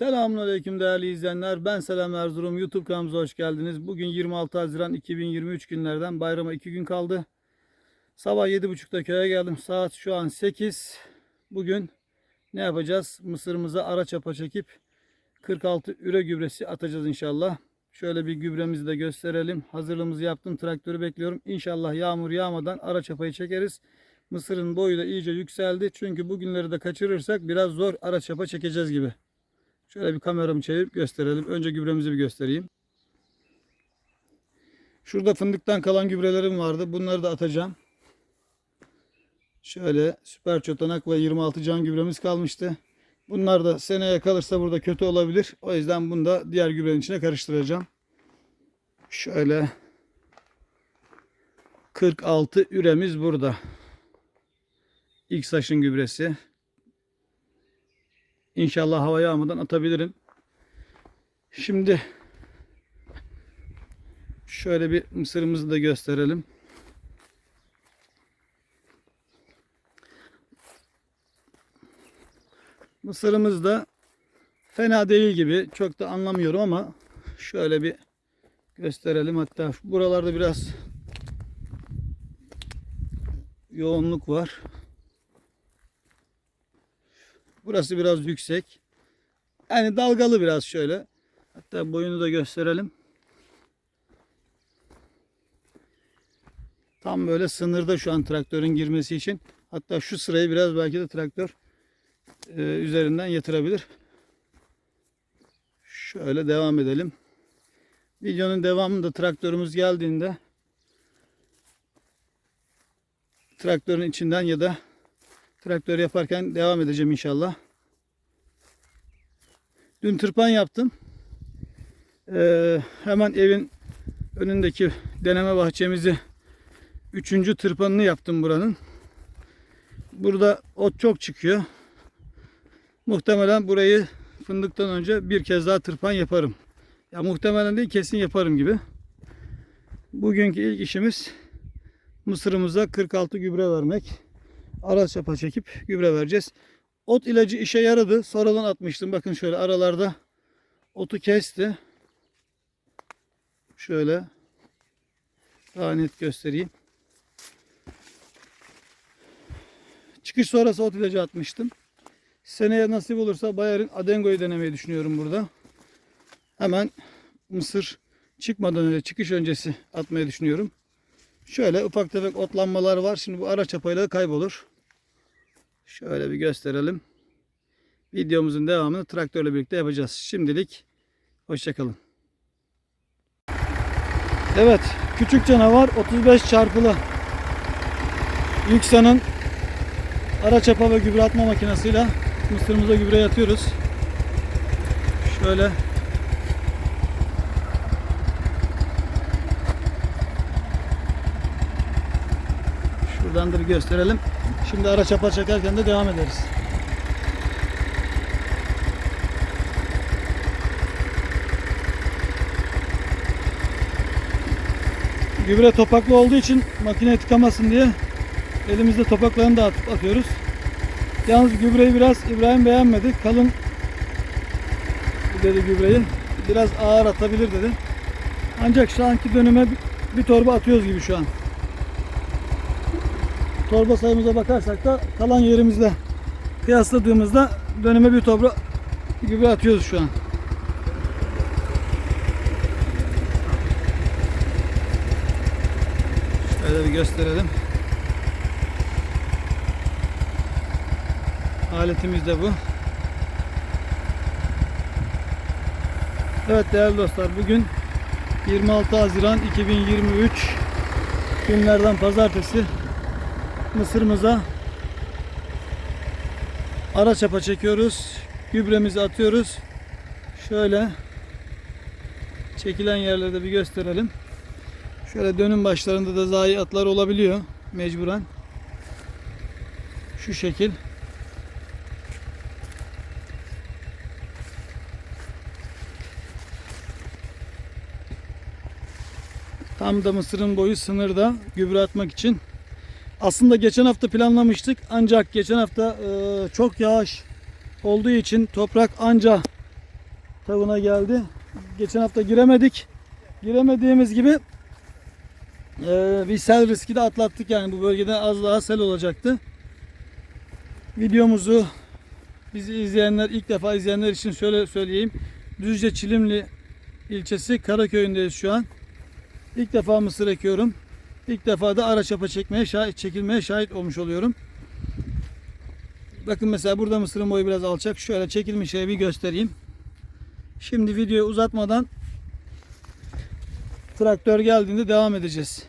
Selamünaleyküm değerli izleyenler. Ben Selam Erzurum. YouTube kanalımıza hoş geldiniz. Bugün 26 Haziran 2023 günlerden bayrama 2 gün kaldı. Sabah 7.30'da köye geldim. Saat şu an 8. Bugün ne yapacağız? Mısırımıza ara çapa çekip 46 üre gübresi atacağız inşallah. Şöyle bir gübremizi de gösterelim. Hazırlığımızı yaptım. Traktörü bekliyorum. İnşallah yağmur yağmadan ara çapayı çekeriz. Mısırın boyu da iyice yükseldi. Çünkü bugünleri de kaçırırsak biraz zor ara çapa çekeceğiz gibi. Şöyle bir kameramı çevirip gösterelim. Önce gübremizi bir göstereyim. Şurada fındıktan kalan gübrelerim vardı. Bunları da atacağım. Şöyle süper çotanak ve 26 can gübremiz kalmıştı. Bunlar da seneye kalırsa burada kötü olabilir. O yüzden bunu da diğer gübrenin içine karıştıracağım. Şöyle 46 üremiz burada. İlk saçın gübresi. İnşallah hava yağmadan atabilirim. Şimdi şöyle bir mısırımızı da gösterelim. Mısırımız da fena değil gibi. Çok da anlamıyorum ama şöyle bir gösterelim. Hatta buralarda biraz yoğunluk var. Burası biraz yüksek. Yani dalgalı biraz şöyle. Hatta boyunu da gösterelim. Tam böyle sınırda şu an traktörün girmesi için. Hatta şu sırayı biraz belki de traktör e, üzerinden yatırabilir. Şöyle devam edelim. Videonun devamında traktörümüz geldiğinde traktörün içinden ya da traktör yaparken devam edeceğim inşallah. Dün tırpan yaptım. Ee, hemen evin önündeki deneme bahçemizi üçüncü tırpanını yaptım buranın. Burada ot çok çıkıyor. Muhtemelen burayı fındıktan önce bir kez daha tırpan yaparım. Ya muhtemelen değil kesin yaparım gibi. Bugünkü ilk işimiz mısırımıza 46 gübre vermek. Ara çapa çekip gübre vereceğiz. Ot ilacı işe yaradı. Sonradan atmıştım. Bakın şöyle aralarda otu kesti. Şöyle daha net göstereyim. Çıkış sonrası ot ilacı atmıştım. Seneye nasip olursa Bayer'in Adengo'yu denemeyi düşünüyorum burada. Hemen mısır çıkmadan önce çıkış öncesi atmayı düşünüyorum. Şöyle ufak tefek otlanmalar var. Şimdi bu ara çapayla kaybolur. Şöyle bir gösterelim. Videomuzun devamını traktörle birlikte yapacağız. Şimdilik hoşçakalın. Evet. Küçük canavar 35 çarpılı. Yüksan'ın ara çapa ve gübre atma makinesiyle mısırımıza gübre yatıyoruz. Şöyle Şuradan gösterelim. Şimdi ara çapa çekerken de devam ederiz. Gübre topaklı olduğu için makine tıkamasın diye elimizde topaklarını da atıp atıyoruz. Yalnız gübreyi biraz İbrahim beğenmedi. Kalın dedi gübreyi. Biraz ağır atabilir dedi. Ancak şu anki dönüme bir- bir torba atıyoruz gibi şu an. Torba sayımıza bakarsak da kalan yerimizle kıyasladığımızda döneme bir torba gibi atıyoruz şu an. Şöyle bir gösterelim. Aletimiz de bu. Evet değerli dostlar bugün 26 Haziran 2023 günlerden pazartesi mısırımıza ara çapa çekiyoruz. Gübremizi atıyoruz. Şöyle çekilen yerlerde bir gösterelim. Şöyle dönüm başlarında da zayiatlar olabiliyor mecburen. Şu şekil. Tam da mısırın boyu sınırda gübre atmak için. Aslında geçen hafta planlamıştık ancak geçen hafta e, çok yağış olduğu için toprak anca tavına geldi. Geçen hafta giremedik. Giremediğimiz gibi eee, bir sel riski de atlattık yani bu bölgede az daha sel olacaktı. Videomuzu bizi izleyenler ilk defa izleyenler için şöyle söyleyeyim. Düzce Çilimli ilçesi Karaköy'ündeyiz şu an. İlk defa mısır ekiyorum. İlk defa da ara çapa çekmeye şahit, çekilmeye şahit olmuş oluyorum. Bakın mesela burada mısırın boyu biraz alçak. Şöyle çekilmiş yeri bir göstereyim. Şimdi videoyu uzatmadan traktör geldiğinde devam edeceğiz.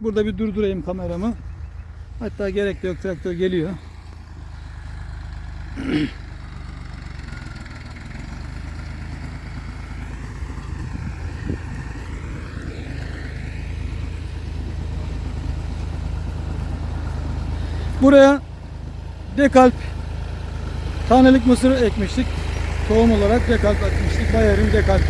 Burada bir durdurayım kameramı. Hatta gerek yok traktör geliyor. Buraya dekalp tanelik mısır ekmiştik. Tohum olarak dekalp ekmiştik. Bayer'in dekalp.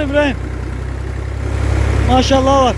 ...35 canavar İbrahim. Maşallah var.